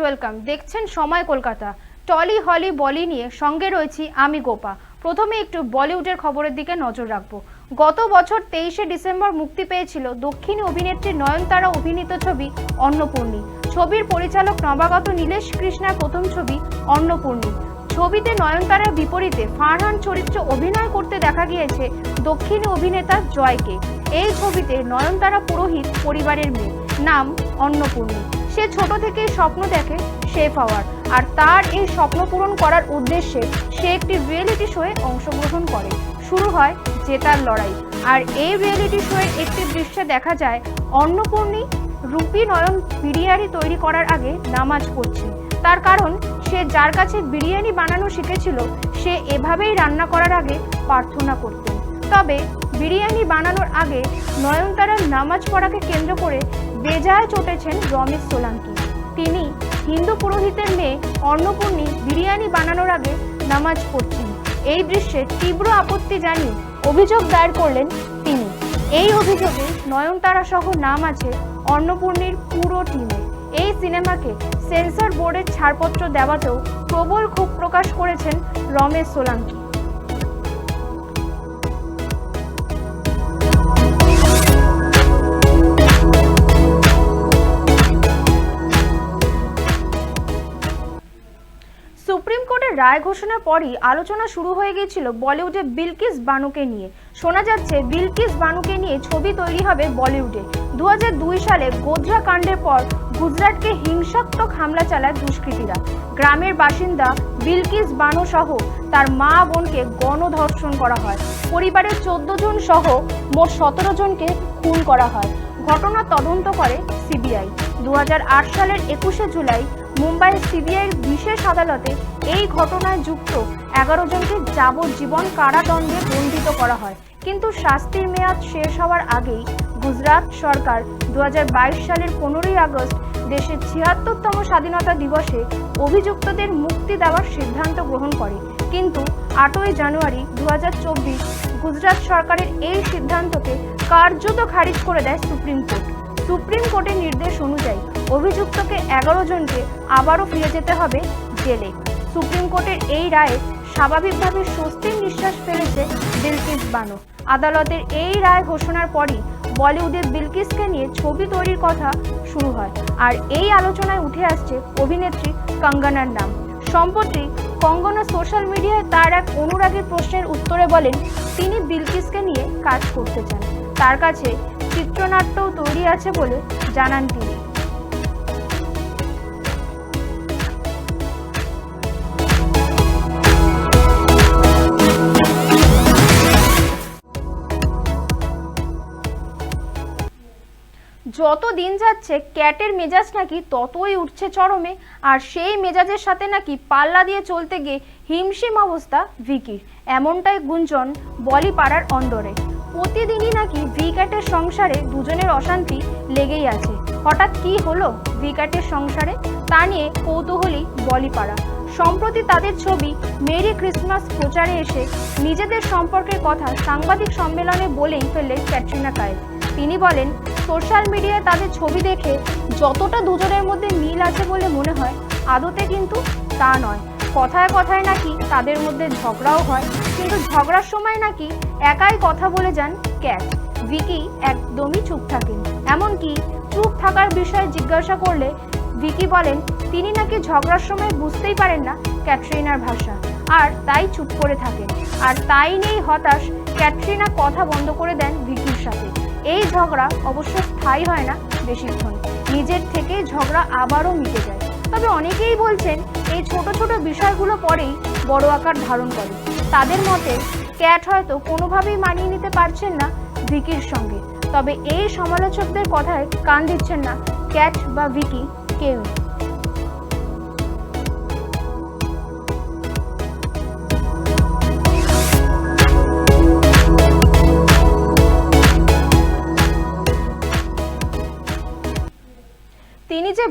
Welcome দেখছেন সময় Kolkata. Trolley হলি বলি নিয়ে সঙ্গে রয়েছি আমি গোপা। প্রথমে একটু বলিউডের খবরের দিকে নজর রাখব। গত বছর তেইশে ডিসেম্বর মুক্তি পেয়েছিল দক্ষিণী অভিনেত্রী নয়নতারা অভিনীত ছবি অন্নপূর্ণী। ছবির পরিচালক নবাগত নীলেশ কৃষ্ণার প্রথম ছবি অন্নপূর্ণী। ছবিতে নয়নতারার বিপরীতে ফারহান চরিত্রে অভিনয় করতে দেখা গিয়েছে দক্ষিণী অভিনেতা জয়কে। এই ছবিতে নয়নতারা পুরোহিত পরিবারের মেয়ে। নাম অন্নপূর্ণী। সে ছোট থেকেই স্বপ্ন দেখে শেফ হওয়ার। আর তার এই স্বপ্ন পূরণ করার উদ্দেশ্যে সে একটি রিয়েলিটি শোয়ে অংশগ্রহণ করে। শুরু হয় জেতার লড়াই। আর এই রিয়েলিটি শোয়ের একটি দৃশ্যে দেখা যায় অন্নপূর্ণী রূপী নয়ন বিরিয়ানি তৈরি করার আগে নামাজ পড়ছে। তার কারণ, সে যার কাছে বিরিয়ানি বানানো শিখেছিল, সে এভাবেই রান্না করার আগে প্রার্থনা করতেন। তবে বিরিয়ানি বানানোর আগে নয়নতারার নামাজ পড়াকে কেন্দ্র করে বেজায় চটেছেন রমেশ সোলাঙ্কি। তিনি হিন্দু পুরোহিতের মেয়ে অন্নপূর্ণী বিরিয়ানি বানানোর আগে নামাজ পড়ছেন। এই দৃশ্যে তীব্র আপত্তি জানিয়ে অভিযোগ দায়ের করলেন তিনি। এই অভিযোগে নয়নতারা সহ নাম আছে অন্নপূর্ণীর পুরো টিমে। এই সিনেমাকে সেন্সর বোর্ডের ছাড়পত্র দেওয়াতেও প্রবল ক্ষোভ প্রকাশ করেছেন রমেশ সোলাঙ্কি। রায় ঘোষণার পরই আলোচনা শুরু হয়ে গিয়েছিল বলিউডে বিলকিস বানুকে নিয়ে। শোনা যাচ্ছে, বিলকিস বানুকে নিয়ে ছবি তৈরি হবে বলিউডে। দু হাজার দুই সালে গোধরা কাণ্ডের পর গুজরাটকে হিংসাত্মক হামলা চালায় দুষ্কৃতীরা। গ্রামের বাসিন্দা বিলকিস বানু সহ তার মা বোনকে গণধর্ষণ করা হয়। পরিবারের চোদ্দ জন সহ মোট সতেরো জনকে খুন করা হয়। ঘটনা তদন্ত করে সিবিআই। দু হাজার আট সালের একুশে জুলাই মুম্বাইয়ের সিবিআইয়ের বিশেষ আদালতে এই ঘটনায় যুক্ত এগারো জনকে যাবজ্জীবন কারাদণ্ডে দণ্ডিত করা হয়। কিন্তু শাস্তির মেয়াদ শেষ হওয়ার আগেই গুজরাট সরকার দু হাজার বাইশ সালের পনেরোই আগস্ট দেশের ছিয়াত্তরতম স্বাধীনতা দিবসে অভিযুক্তদের মুক্তি দেওয়ার সিদ্ধান্ত গ্রহণ করে। কিন্তু আটই জানুয়ারি দু হাজার চব্বিশ গুজরাট সরকারের এই সিদ্ধান্তকে কার্যত খারিজ করে দেয় সুপ্রিম কোর্ট। সুপ্রিম কোর্টের নির্দেশ অনুযায়ী অভিযুক্তকে এগারো জনকে আবারও ফিরে যেতে হবে জেলে। সুপ্রিম কোর্টের এই রায়ে স্বাভাবিকভাবে স্বস্তির নিঃশ্বাস ফেলেছে বিলকিস বানো। আদালতের এই রায় ঘোষণার পরই বলিউডে বিলকিসকে নিয়ে ছবি তৈরির কথা শুরু হয় আর এই আলোচনায় উঠে আসছে অভিনেত্রী কঙ্গনার নাম। সম্প্রতি কঙ্গনা সোশ্যাল মিডিয়ায় তার এক অনুরাগের প্রশ্নের উত্তরে বলেন, তিনি বিলকিসকে নিয়ে কাজ করতে চান। তার কাছে চিত্রনাট্যও তৈরি আছে বলে জানান তিনি। যত দিন যাচ্ছে, ক্যাটের মেজাজ নাকি ততই উঠছে চরমে, আর সেই মেজাজের সাথে নাকি পাল্লা দিয়ে চলতে গিয়ে হিমশিম অবস্থা ভিকির। এমনটাই গুঞ্জন বলি পাড়ার অন্দরে। প্রতিদিনই নাকি ভি ক্যাটের সংসারে দুজনের অশান্তি লেগেই আছে। হঠাৎ কি হলো ভি ক্যাটের সংসারে? তা নিয়ে কৌতূহলী বলিপাড়া। সম্প্রতি তাদের ছবি মেরি ক্রিসমাস প্রচারে এসে নিজেদের সম্পর্কের কথা সাংবাদিক সম্মেলনে বলেই ফেললেন ক্যাটরিনা কায়েত তিনি বলেন সোশ্যাল মিডিয়ায় তাদের ছবি দেখে যতটা দুজনের মধ্যে মিল আছে বলে মনে হয়, আদতে কিন্তু তা নয়। কথায় কথায় নাকি তাদের মধ্যে ঝগড়াও হয়, কিন্তু ঝগড়ার সময় নাকি একাই কথা বলে যান ক্যাট ভিকি একদমই চুপ থাকেন এমনকি চুপ থাকার বিষয়ে জিজ্ঞাসা করলে ভিকি বলেন, তিনি নাকি ঝগড়ার সময় বুঝতেই পারেন না ক্যাটরিনার ভাষা। আর তাই চুপ করে থাকেন আর তাই নেই হতাশ, ক্যাটরিনা কথা বন্ধ করে দেন সাথে এই ঝগড়া অবশ্য স্থায়ী হয় না বেশিক্ষণ। নিজের থেকে ঝগড়া আবারও মিটে যায়। তবে অনেকেই বলছেন, এই ছোট ছোট বিষয়গুলো পরেই বড় আকার ধারণ করে। তাদের মতে, ক্যাট হয়তো কোনোভাবেই মানিয়ে নিতে পারছেন না ভিকির সঙ্গে। তবে এই সমালোচকদের কথায় কান দিচ্ছেন না ক্যাট বা ভিকি কেউই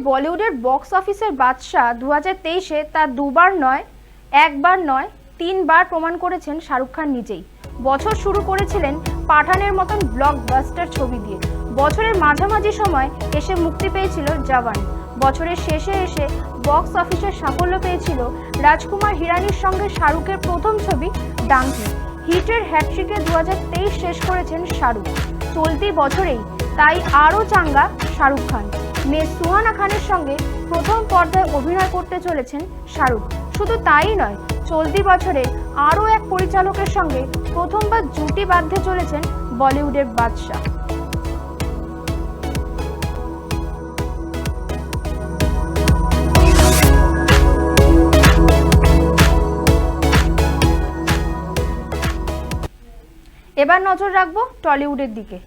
বলিউডের বক্স অফিসের বাদশাহ দু হাজার তেইশে তা দুবার নয়, একবার নয়, তিনবার প্রমাণ করেছেন শাহরুখ খান নিজেই। বছর শুরু করেছিলেন পাঠানের মতন ব্লকবাস্টার ছবি দিয়ে। বছরের মাঝামাঝি সময় এসে মুক্তি পেয়েছিল জওয়ান। বছরের শেষে এসে বক্স অফিসের সাফল্য পেয়েছিল রাজকুমার হিরানির সঙ্গে শাহরুখের প্রথম ছবি ডাঙ্কি। হিটের হ্যাট্রিকে দু শেষ করেছেন শাহরুখ। চলতি বছরেই তাই আরও চাঙ্গা শাহরুখ খান। মেয়ে সুহানা খানের সঙ্গে প্রথম পর্দায় অভিনয় করতে চলেছেন শাহরুখ। শুধু তাই নয়, চলতি বছরে আরও এক পরিচালকের সঙ্গে প্রথমবার জুটি বাঁধতে চলেছেন বলিউডের বাদশাহ। এবার নজর রাখব টলিউডের দিকে।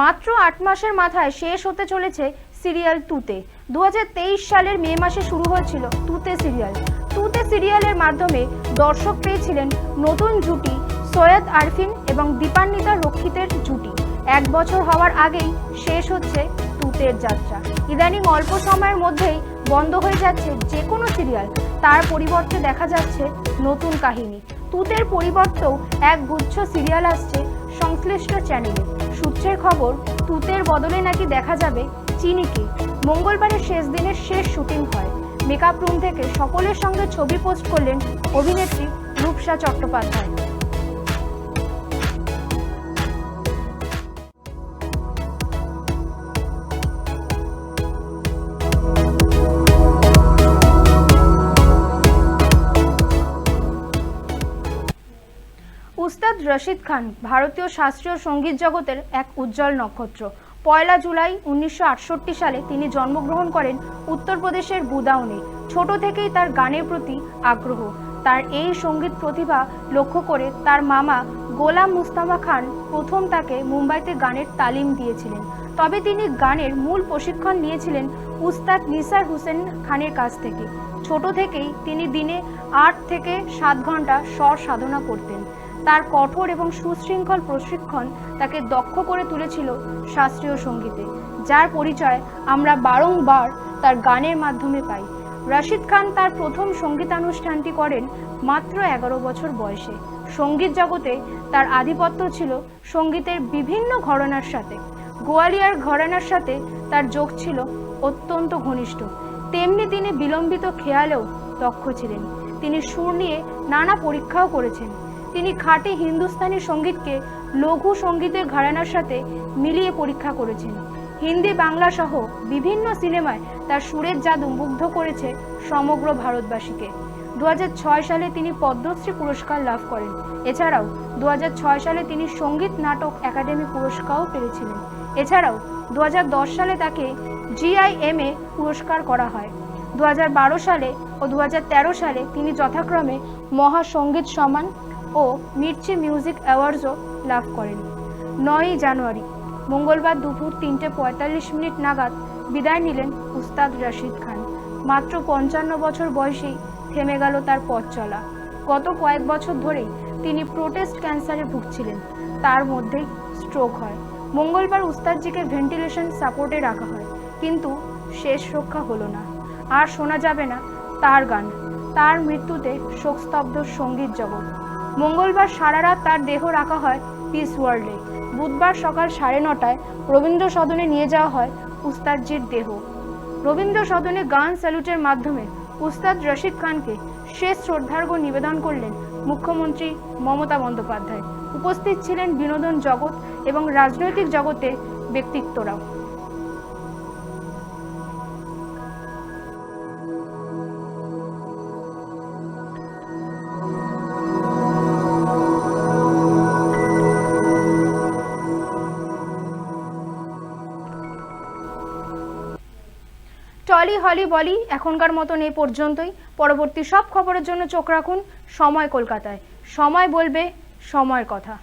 মাত্র আট মাসের মাথায় শেষ হতে চলেছে সিরিয়াল তুতে। দু হাজার তেইশ সালের মে মাসে শুরু হয়েছিল তুতে সিরিয়াল। তুতে সিরিয়ালের মাধ্যমে দর্শক পেয়েছিলেন নতুন জুটি, সৈয়দ আরফিন এবং দীপান্বিতা রক্ষিতের জুটি। এক বছর হওয়ার আগেই শেষ হচ্ছে তুতের যাত্রা। ইদানিং অল্প সময়ের মধ্যেই বন্ধ হয়ে যাচ্ছে যে কোনো সিরিয়াল। তার পরিবর্তে দেখা যাচ্ছে নতুন কাহিনী। তুতের পরিবর্তেও এক গুচ্ছ সিরিয়াল আসছে সংশ্লিষ্ট চ্যানেলে। সূত্রের খবর, তুতের বদলে নাকি দেখা যাবে চিনিকে মঙ্গলবারের শেষ দিনের শেষ শুটিং হয়। মেকআপ রুম থেকে সকলের সঙ্গে ছবি পোস্ট করলেন অভিনেত্রী রূপসা চট্টোপাধ্যায়। উস্তাদ রশিদ খান, ভারতীয় শাস্ত্রীয় সংগীত জগতের এক উজ্জ্বল নক্ষত্র। পয়লা জুলাই উনিশশো আটষট্টি সালে তিনি জন্মগ্রহণ করেন উত্তরপ্রদেশের বুদাউনে ছোট থেকেই তার গানের প্রতি আগ্রহ। তার এই সংগীত প্রতিভা লক্ষ্য করে তার মামা গোলাম মুস্তাফা খান প্রথম তাকে মুম্বাইতে গানের তালিম দিয়েছিলেন। তবে তিনি গানের মূল প্রশিক্ষণ নিয়েছিলেন উস্তাদ নিসার হুসেন খানের কাছ থেকে। ছোট থেকেই তিনি দিনে আট থেকে সাত ঘণ্টা স্বর সাধনা করতেন। তার কঠোর এবং সুশৃঙ্খল প্রশিক্ষণ তাকে দক্ষ করে তুলেছিল শাস্ত্রীয় সঙ্গীতে, যার পরিচয় আমরা বারংবার তার গানের মাধ্যমে পাই। রাশিদ খান তার প্রথম সঙ্গীতানুষ্ঠানটি করেন মাত্র এগারো বছর বয়সে। সংগীত জগতে তার আধিপত্য ছিল সঙ্গীতের বিভিন্ন ঘরানার সাথে। গোয়ালিয়ার ঘরানার সাথে তার যোগ ছিল অত্যন্ত ঘনিষ্ঠ। তেমনি তিনি বিলম্বিত খেয়ালেও দক্ষ ছিলেন। তিনি সুর নিয়ে নানা পরীক্ষাও করেছেন। তিনি খাঁটি হিন্দুস্তানি সঙ্গীতকে লঘু সঙ্গীতের ঘরানার সাথে মিলিয়ে পরীক্ষা করেছেন। হিন্দি বাংলা সহ বিভিন্ন সিনেমায় তার সুরের জাদু মুগ্ধ করেছে সমগ্র ভারতবাসীকে। দু সালে তিনি পদ্মশ্রী পুরস্কার লাভ করেন। এছাড়াও দু হাজার ছয় সালে তিনি সংগীত নাটক একাডেমি পুরস্কারও পেয়েছিলেন। এছাড়াও দু হাজার দশ সালে তাকে জিআইএমএ পুরস্কার করা হয়। দু হাজার বারো সালে ও দু হাজার তেরো সালে তিনি যথাক্রমে মহাসঙ্গীত সম্মান ও মির্চি মিউজিক অ্যাওয়ার্ডসও লাভ করেন। নয়ই জানুয়ারি, মঙ্গলবার দুপুর তিনটে পঁয়তাল্লিশ মিনিট নাগাদ বিদায় নিলেন উস্তাদ রশিদ খান। মাত্র পঞ্চান্ন বছর বয়সেই থেমে গেল তার পথ চলা। গত কয়েক বছর ধরেই তিনি প্রোটেস্ট ক্যান্সারে ভুগছিলেন। তার মধ্যেই স্ট্রোক হয়। মঙ্গলবার উস্তাদজিকে ভেন্টিলেশন সাপোর্টে রাখা হয়, কিন্তু শেষ রক্ষা হলো না। আর শোনা যাবে না তার গান। তার মৃত্যুতে শোকস্তব্ধ সংগীত জগৎ। মঙ্গলবার সারা রাত তার দেহ রাখা হয় পিস ওয়ার্ল্ডে বুধবার সকাল সাড়ে নটায় রবীন্দ্র সদনে নিয়ে যাওয়া হয় উস্তাদজির দেহ। রবীন্দ্র সদনে গান স্যালুটের মাধ্যমে উস্তাদ রশিদ খানকে শেষ শ্রদ্ধার্ঘ নিবেদন করলেন মুখ্যমন্ত্রী মমতা বন্দ্যোপাধ্যায়। উপস্থিত ছিলেন বিনোদন জগৎ এবং রাজনৈতিক জগতের ব্যক্তিত্বরাও। টলি হলি বলি এখনকার মতন এ পর্যন্তই। পরবর্তী সব খবরের জন্য চোখ রাখুন। সময় কলকাতায়। সময় বলবে, সময়ের কথা।